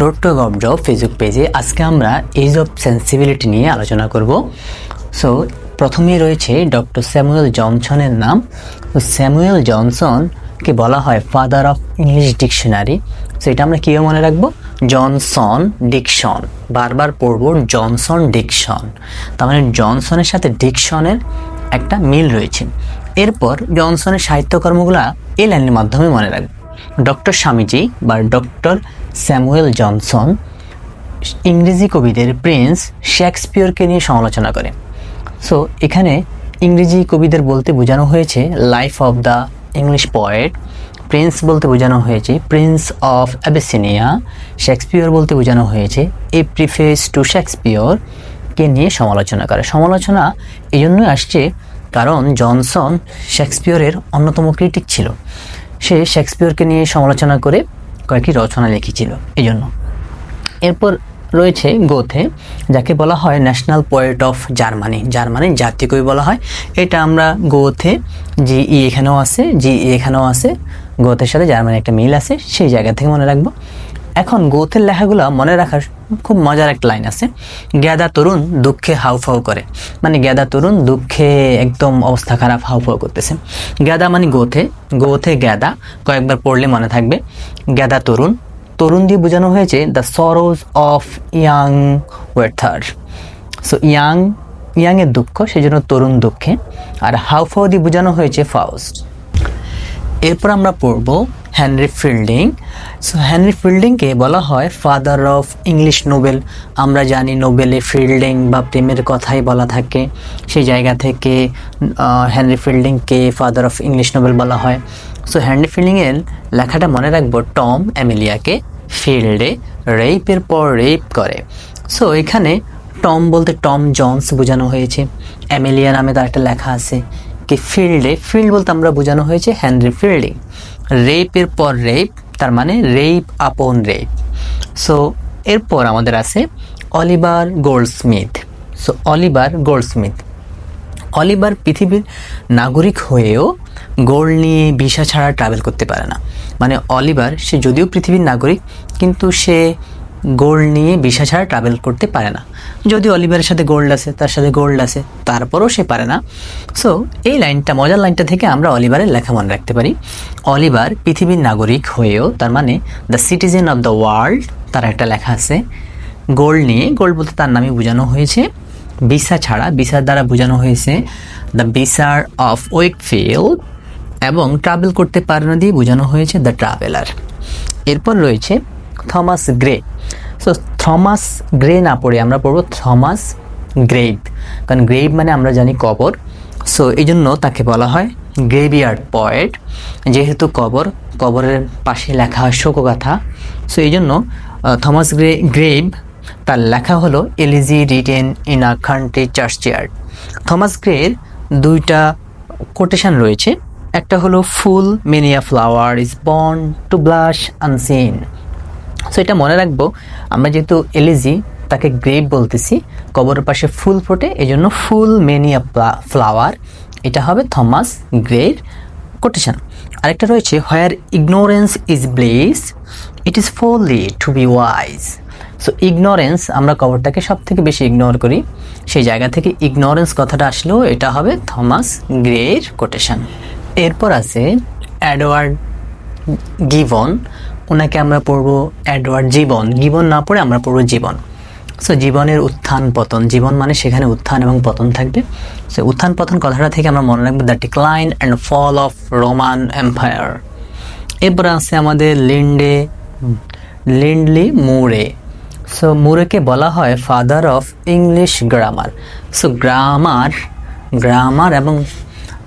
Road to gov job Facebook পেজে আজকে আমরা এজ অফ সেন্সিবিলিটি নিয়ে আলোচনা করব। সো প্রথমেই রয়েছে ডক্টর স্যামুয়েল জনসনের নাম। স্যামুয়েল জনসনকে বলা হয় father of English dictionary so এটা আমরা কীভাবে মনে রাখব? জনসন ডিকশন বারবার পড়ব জনসন ডিকশন তার মানে জনসনের সাথে ডিকশনের একটা মিল রয়েছে। এরপর জনসনের সাহিত্যকর্মগুলা এই লাইনের মাধ্যমে মনে রাখব। ডক্টর স্বামীজি বা ডক্টর স্যামুয়েল জনসন ইংরেজি কবিদের প্রিন্স শেক্সপিয়রকে নিয়ে সমালোচনা করে। সো এখানে ইংরেজি কবিদের বলতে বোঝানো হয়েছে life of the English poet, prince বলতে বোঝানো হয়েছে প্রিন্স অফ অ্যাবেসিনিয়া, শেক্সপিয়র বলতে বোঝানো হয়েছে এ প্রিফেস টু শেক্সপিয়র কে নিয়ে সমালোচনা করে। সমালোচনা এই জন্যই আসছে কারণ জনসন শেক্সপিয়রের অন্যতম ক্রিটিক ছিল। সে শেক্সপিয়রকে নিয়ে সমালোচনা করে কয়েকটি রচনা লিখেছিল। জন্য এরপর রয়েছে গোথে, যাকে বলা হয় ন্যাশনাল পোয়েট অফ জার্মানি। জার্মানির জাতীয় কবি বলা হয়। এটা আমরা গোথে, জি ই এখানেও আছে, জি ই এখানেও আছে। গোথের সাথে জার্মানি একটা মিল আছে, সেই জায়গা থেকে মনে রাখব। এখন গোথের লেখাগুলো মনে রাখার খুব মজার একটা লাইন আছে। গ্যাদা তরুণ দুঃখে হাউফাউ করে। মানে গ্যাদা তরুণ দুঃখে একদম অবস্থা খারাপ হাউফাউ করতেছে। গ্যাদা মানে গোথে গোথে গ্যাদা, কয়েকবার পড়লে মনে থাকবে। গ্যাদা তরুণ তরুণ দিয়ে বোঝানো হয়েছে the sorrows of young Werther so young ইয়াংয়ের দুঃখ সেই জন্য তরুণ দুঃখে। আর হাউফাউ দিয়ে বোঝানো হয়েছে ফাউস্ট এরপর আমরা পড়ব হেনরি ফিল্ডিং সো হেনরি ফিল্ডিংকে বলা হয় ফাদার অফ ইংলিশ নোবেল আমরা জানি নোবেলে ফিল্ডিং বা প্রেমের কথাই বলা থাকে। সেই জায়গা থেকে হেনরি ফিল্ডিংকে ফাদার অফ ইংলিশ নোবেল বলা হয়। সো হেনরি ফিল্ডিংয়ের লেখাটা মনে রাখব টম অ্যামিলিয়াকে ফিল্ডে রেপের পর রেপ করে। সো এখানে টম বলতে টম জনস বোঝানো হয়েছে। অ্যামেলিয়া নামে তার একটা লেখা আছে। কি ফিল্ডে, ফিল্ড বলতে আমরা বোঝানো হয়েছে হেনরি ফিল্ডিং রেপের পর রেপ, তার মানে রেপ আপন রেপ। সো এরপর আমাদের আছে Oliver Goldsmith. So Oliver Goldsmith. Oliver পৃথিবীর নাগরিক হয়েও গোল্ড নিয়ে ভিসা ছাড়া ট্রাভেল করতে পারে না। মানে অলিভার, সে যদিও পৃথিবীর নাগরিক, কিন্তু সে গোল্ড নিয়ে ভিসা ছাড়া ট্রাভেল করতে পারে না। যদি অলিভারের সাথে গোল্ড আছে, তার সাথে গোল্ড আছে, তারপরেও সে পারে না। সো এই লাইনটা মজার লাইনটা থেকে আমরা অলিভারের লেখা মনে রাখতে পারি। অলিভার পৃথিবীর নাগরিক হয়েও, তার মানে the citizen of the world তার একটা লেখা আছে গোল্ড নিয়ে গোল্ড বলতে তার নামে বোঝানো হয়েছে। ভিসা ছাড়া ভিসার দ্বারা বোঝানো হয়েছে দ্য ভিসার অফ ওয়েকফিল্ড এবং ট্রাভেল করতে পারে না দিয়ে বোঝানো হয়েছে দ্য ট্রাভেলার এরপর রয়েছে Thomas Gray so Thomas Gray না পড়ে, আমরা পড়ব থমাস গ্রেভ কারণ গ্রেভ মানে আমরা জানি কবর। সো এই জন্য তাকে বলা হয় গ্রেভিয়ার্ড পয়েট যেহেতু কবর, কবরের পাশে লেখা হয় শোকগাথা। সো এই জন্য থমাস গ্রে গ্রেভ তার লেখা হলো elegy written in a country church chair Thomas গ্রের দুইটা কোটেশন রয়েছে। একটা হলো full many a flower is born to blush unseen so এটা মনে রাখব, আমরা যেহেতু এলিজি, তাকে গ্রেপ বলতেছি, কবরের পাশে ফুল ফোটে এই জন্য ফুল মেনিয়া ফ্লাওয়ার, এটা হবে থমাস গ্রের কোটেশন। আরেকটা রয়েছে, where ignorance is bliss, it is folly to be wise. So ignorance, আমরা কবরটাকে সব থেকে বেশি ইগনোর করি। সেই জায়গা থেকে ইগনোরেন্স কথাটা আসলেও এটা হবে থমাস গ্রের কোটেশন। এরপর আছে অ্যাডওয়ার্ড গিবন ওনাকে আমরা পড়ব অ্যাডওয়ার্ড জীবন। জীবন না পড়ে আমরা পড়ব জীবন। সো জীবনের উত্থান পতন। জীবন মানে সেখানে উত্থান এবং পতন থাকবে। সো উত্থান পতন কথাটা থেকে আমরা মনে রাখব the decline and fall of Roman empire এরপর আছে আমাদের লিন্ডে, লিন্ডলি মুরে। সো মুরেকে বলা হয় father of English grammar so grammar grammar এবং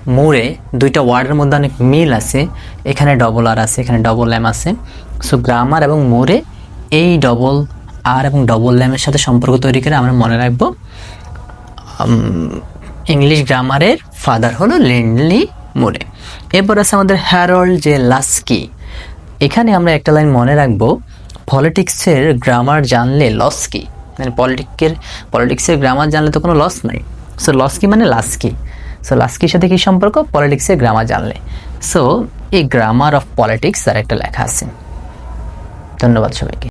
মুরে দুইটা ওয়ার্ডের মধ্যে অনেক মিল আছে। এখানে ডবল আর আছে, এখানে ডবল এম আছে। সো গ্রামার এবং মোরে এই ডবল আর এবং ডবল ল্যামের সাথে সম্পর্ক তৈরি করে আমরা মনে রাখব ইংলিশ গ্রামারের ফাদার হলো লিন্ডলি মোরে এরপর আছে আমাদের হ্যারল্ড জে লাস্কি এখানে আমরা একটা লাইন মনে রাখব পলিটিক্সের গ্রামার জানলে লস কি? মানে পলিটিকের পলিটিক্সের গ্রামার জানলে তো কোনো লস নাই। সো লস কি মানে লাস্কি সো লাস্কির সাথে কি সম্পর্ক? পলিটিক্সের গ্রামার জানলে। সো এই গ্রামার অফ পলিটিক্স তার একটা লেখা আছে। ধন্যবাদ সবাইকে।